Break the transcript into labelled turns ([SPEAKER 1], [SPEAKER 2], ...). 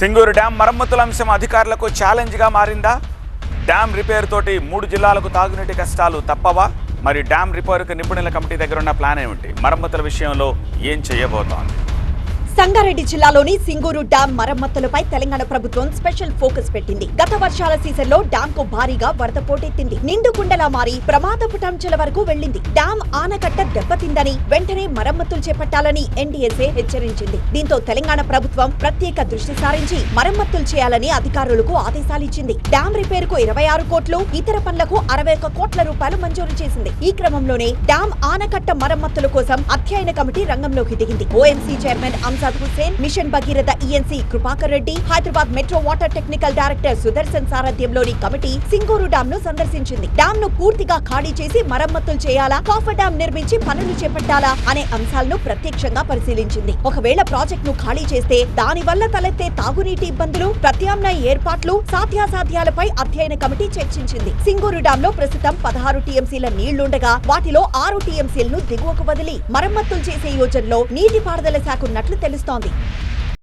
[SPEAKER 1] Singur dam మరమ్మతుల అంశం అధికారులకు ఛాలెంజ్గా మారిందా? డ్యాం రిపేర్ తోటి మూడు జిల్లాలకు తాగునీటి కష్టాలు తప్పవా? మరి డ్యాం రిపేర్కు నిపుణుల కమిటీ దగ్గర ఉన్న ప్లాన్ ఏమిటి? మరమ్మతుల విషయంలో ఏం చేయబోతోంది?
[SPEAKER 2] సంగారెడ్డి జిల్లాలోని సింగూరు డ్యాం మరమ్మతులపై తెలంగాణ ప్రభుత్వం స్పెషల్ ఫోకస్ పెట్టింది. గత వర్షాల సీజన్లో డ్యాం కు భారీగా వరద పోటెత్తింది. నిండు కుండలా మారి ప్రమాదపు టంచెల వరకు వెళ్ళింది డ్యాం ఆనకట్ట దెబ్బతిందని వెంటనే మరమ్మతులు చేపట్టాలని ఎన్డీఎస్ఏ హెచ్చరించింది. దీంతో తెలంగాణ ప్రభుత్వం ప్రత్యేక దృష్టి సారించి మరమ్మతులు చేయాలని అధికారులకు ఆదేశాలిచ్చింది డ్యాం రిపేర్కు ఇరవై ఆరు కోట్లు ఇతర పనులకు అరవై ఒక్క కోట్ల రూపాయలు మంజూరు చేసింది. ఈ క్రమంలోనే డ్యాం ఆనకట్ట మరమ్మతుల కోసం అధ్యయన కమిటీ రంగంలోకి దిగింది. OMC chairman Amjad Hussain mission Bhagiratha ENC Kripakar Reddy Hyderabad metro water technical director Sudarshan సారథ్యంలోని committee Singur dam ను సందర్శించింది. డ్యాం ను పూర్తిగా ఖాళీ చేసి మరమ్మతులు చేయాలా? కాఫర్ డ్యాం నిర్మించి పనులు చేపట్టాలా? అనే అంశాలను ప్రత్యక్షంగా పరిశీలించింది. ఒకవేళ ప్రాజెక్ట్ను ఖాళీ చేస్తే దాని వల్ల తలెత్తే తాగునీటి ఇబ్బందులు ప్రత్యామ్నాయ ఏర్పాట్లు సాధ్యాసాధ్యాలపై అధ్యయన కమిటీ చర్చించింది. సింగూరు డ్యాం లో ప్రస్తుతం పదహారు టీఎంసీల నీళ్ళుండగా వాటిలో ఆరు టీఎంసీలను దిగువకు వదిలి మరమ్మతులు చేసే యోజనలో నీటిపారుదల శాఖ ఉన్నట్లు తెలుస్తోంది